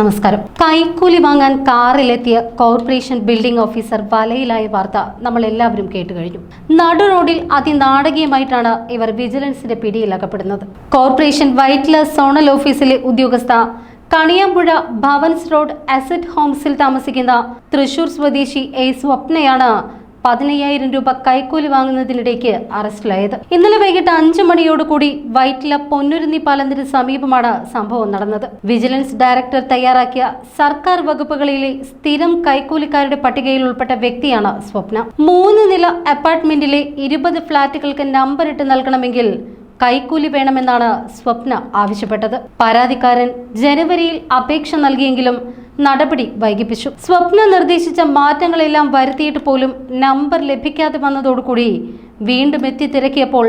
നമസ്കാരം. കൈക്കൂലി വാങ്ങാൻ കാറിലെത്തിയ കോർപ്പറേഷൻ ബിൽഡിംഗ് ഓഫീസർ വലയിലായ വാർത്ത നമ്മൾ എല്ലാവരും കേട്ടു കഴിഞ്ഞു. നടു റോഡിൽ അതിനാടകീയമായിട്ടാണ് ഇവർ വിജിലൻസിന്റെ പിടിയിൽ അകപ്പെടുന്നത് കോർപ്പറേഷൻ വൈറ്റ്ല സോണൽ ഓഫീസിലെ ഉദ്യോഗസ്ഥ കണിയാമ്പുഴ ഭവൻസ് റോഡ് അസറ്റ് ഹോംസിൽ താമസിക്കുന്ന തൃശൂർ സ്വദേശി എ സ്വപ്നയാണ് പതിനയ്യായിരം രൂപ കൈക്കൂലി വാങ്ങുന്നതിനിടയ്ക്ക് അറസ്റ്റിലായത്. ഇന്നലെ വൈകിട്ട് അഞ്ചു മണിയോടുകൂടി വൈറ്റില പൊന്നുരുന്നി പാലത്തിന് സമീപമാണ് സംഭവം നടന്നത്. വിജിലൻസ് ഡയറക്ടർ തയ്യാറാക്കിയ സർക്കാർ വകുപ്പുകളിലെ സ്ഥിരം കൈക്കൂലിക്കാരുടെ പട്ടികയിൽ ഉൾപ്പെട്ട വ്യക്തിയാണ് സ്വപ്ന. മൂന്ന് നില അപ്പാർട്ട്മെന്റിലെ ഇരുപത് ഫ്ളാറ്റുകൾക്ക് നമ്പർ ഇട്ട് നൽകണമെങ്കിൽ കൈക്കൂലി വേണമെന്നാണ് സ്വപ്ന ആവശ്യപ്പെട്ടത്. പരാതിക്കാരൻ ജനുവരിയിൽ അപേക്ഷ നൽകിയെങ്കിലും നടപടി വൈകിപ്പിച്ചു. സ്വപ്ന നിർദ്ദേശിച്ച മാറ്റങ്ങളെല്ലാം വരുത്തിയിട്ട് പോലും നമ്പർ ലഭിക്കാതെ വന്നതോടുകൂടി വീണ്ടും എത്തി തിരക്കിയപ്പോൾ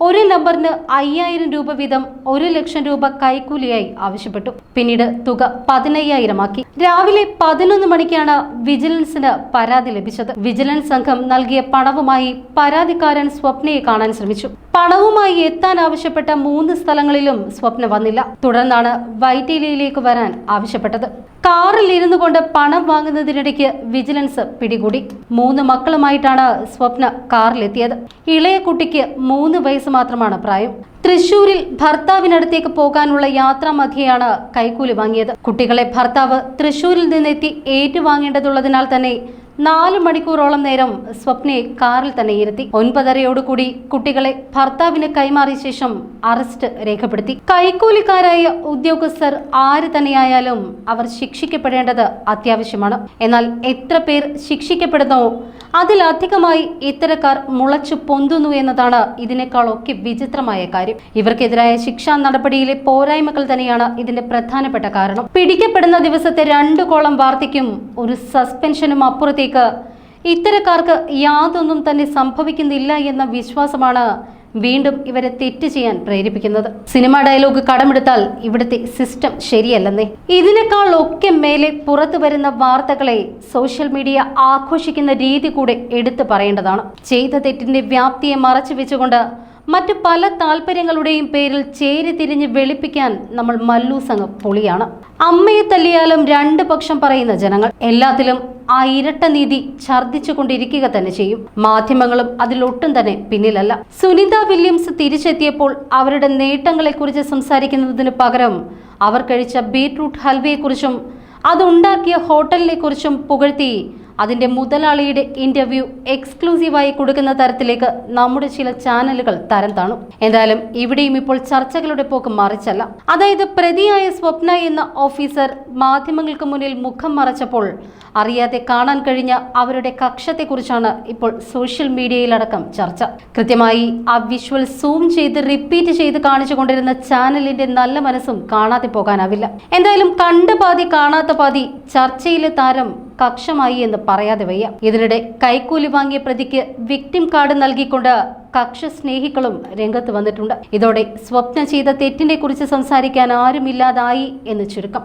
ഒരു നമ്പറിന് അയ്യായിരം രൂപ വീതം ഒരു ലക്ഷം രൂപ കൈക്കൂലിയായി ആവശ്യപ്പെട്ടു. പിന്നീട് തുക പതിനയ്യായിരമാക്കി. രാവിലെ പതിനൊന്ന് മണിക്കാണ് വിജിലൻസിന് പരാതി ലഭിച്ചത്. വിജിലൻസ് സംഘം നൽകിയ പണവുമായി പരാതിക്കാരൻ സ്വപ്നയെ കാണാൻ ശ്രമിച്ചു. പണവുമായി എത്താൻ ആവശ്യപ്പെട്ട മൂന്ന് സ്ഥലങ്ങളിലും സ്വപ്ന വന്നില്ല. തുടർന്നാണ് വൈറ്റിലയിലേക്ക് വരാൻ ആവശ്യപ്പെട്ടത്. കാറിൽ ഇരുന്നു കൊണ്ട് പണം വാങ്ങുന്നതിനിടയ്ക്ക് വിജിലൻസ് പിടികൂടി. മൂന്ന് മക്കളുമായിട്ടാണ് സ്വപ്ന കാറിലെത്തിയത്. ഇളയ കുട്ടിക്ക് മൂന്ന് വയസ്സ് മാത്രമാണ് പ്രായം. തൃശൂരിൽ ഭർത്താവിനടുത്തേക്ക് പോകാനുള്ള യാത്രാ മധ്യയാണ് കൈക്കൂലി വാങ്ങിയത്. കുട്ടികളെ ഭർത്താവ് തൃശൂരിൽ നിന്നെത്തി ഏറ്റുവാങ്ങേണ്ടതുള്ളതിനാൽ തന്നെ നാല് മണിക്കൂറോളം നേരം സ്വപ്നയെ കാറിൽ തന്നെ ഇരുത്തി ഒൻപതരയോടുകൂടി കുട്ടികളെ ഭർത്താവിന് കൈമാറിയ ശേഷം അറസ്റ്റ് രേഖപ്പെടുത്തി. കൈക്കൂലിക്കാരായ ഉദ്യോഗസ്ഥർ ആര് തന്നെയായാലും അവർ ശിക്ഷിക്കപ്പെടേണ്ടത് അത്യാവശ്യമാണ്. എന്നാൽ എത്ര പേർ ശിക്ഷിക്കപ്പെടുന്നോ അതിലധികമായി ഇത്തരക്കാർ മുളച്ചു പൊന്തുന്നു എന്നതാണ് ഇതിനേക്കാളൊക്കെ വിചിത്രമായ കാര്യം. ഇവർക്കെതിരായ ശിക്ഷാ നടപടിയിലെ പോരായ്മകൾ തന്നെയാണ് ഇതിന്റെ പ്രധാനപ്പെട്ട കാരണം. പിടിക്കപ്പെടുന്ന ദിവസത്തെ രണ്ടു കോളം വാർത്തയ്ക്കും ഒരു സസ്പെൻഷനും അപ്പുറത്തേക്ക് ഇത്തരക്കാർക്ക് യാതൊന്നും തന്നെ സംഭവിക്കുന്നില്ല എന്ന വിശ്വാസമാണ് വീണ്ടും ഇവരെ തെറ്റ് ചെയ്യാൻ പ്രേരിപ്പിക്കുന്നത്. സിനിമ ഡയലോഗ് കടമെടുത്താൽ ഇവിടുത്തെ സിസ്റ്റം ശരിയല്ലെന്നേ. ഇതിനേക്കാൾ ഒക്കെ മേലെ പുറത്തു വരുന്ന വാർത്തകളെ സോഷ്യൽ മീഡിയ ആഘോഷിക്കുന്ന രീതി കൂടെ എടുത്തു പറയേണ്ടതാണ്. ചെയ്ത തെറ്റിന്റെ വ്യാപ്തിയെ മറച്ചു വെച്ചുകൊണ്ട് മറ്റു പല താല്പര്യങ്ങളുടെയും പേരിൽ ചേരി തിരിഞ്ഞ് വെളുപ്പിക്കാൻ നമ്മൾ മല്ലൂസങ്ങ് പൊളിയാണ്. അമ്മയെ തല്ലിയാലും രണ്ട് പക്ഷം പറയുന്ന ജനങ്ങൾ. എല്ലാത്തിലും ആ ഇരട്ട നീതി ഛർദ്ദിച്ചു കൊണ്ടിരിക്കുക തന്നെ ചെയ്യും. മാധ്യമങ്ങളും അതിലൊട്ടും തന്നെ പിന്നിലല്ല. സുനിത വില്യംസ് തിരിച്ചെത്തിയപ്പോൾ അവരുടെ നേട്ടങ്ങളെക്കുറിച്ച് സംസാരിക്കുന്നതിന് പകരം അവർ കഴിച്ച ബീട്രൂട്ട് ഹൽവയെക്കുറിച്ചും അതുണ്ടാക്കിയ ഹോട്ടലിനെ കുറിച്ചും പുകഴ്ത്തി അതിന്റെ മുതലാളിയുടെ ഇന്റർവ്യൂ എക്സ്ക്ലൂസീവായി കൊടുക്കുന്ന തരത്തിലേക്ക് നമ്മുടെ ചില ചാനലുകൾ തരം താണു. എന്തായാലും ഇവിടെയും ഇപ്പോൾ ചർച്ചകളുടെ പോക്ക് മറിച്ചല്ല. അതായത് പ്രതിയായ സ്വപ്ന എന്ന ഓഫീസർ മാധ്യമങ്ങൾക്ക് മുന്നിൽ മുഖം മറച്ചപ്പോൾ അറിയാതെ കാണാൻ കഴിഞ്ഞ അവരുടെ കക്ഷത്തെക്കുറിച്ചാണ് ഇപ്പോൾ സോഷ്യൽ മീഡിയയിലടക്കം ചർച്ച. കൃത്യമായി ആ വിഷ്വൽ സൂം ചെയ്ത് റിപ്പീറ്റ് ചെയ്ത് കാണിച്ചുകൊണ്ടിരുന്ന ചാനലിന്റെ നല്ല മനസ്സും കാണാതെ പോകാനാവില്ല. എന്തായാലും കണ്ട പാതി കാണാത്ത പാതി ചർച്ചയിലെ താരം കക്ഷമായി എന്ന് പറയാതെ വയ്യ. ഇതിനിടെ കൈക്കൂലി വാങ്ങിയ പ്രതിക്ക് വിക്ടിം കാർഡ് നൽകിക്കൊണ്ട് കക്ഷ സ്നേഹികളും രംഗത്ത് വന്നിട്ടുണ്ട്. ഇതോടെ സ്വപ്നം ചെയ്ത തെറ്റിനെ കുറിച്ച് സംസാരിക്കാൻ ആരുമില്ലാതായി എന്ന് ചുരുക്കം.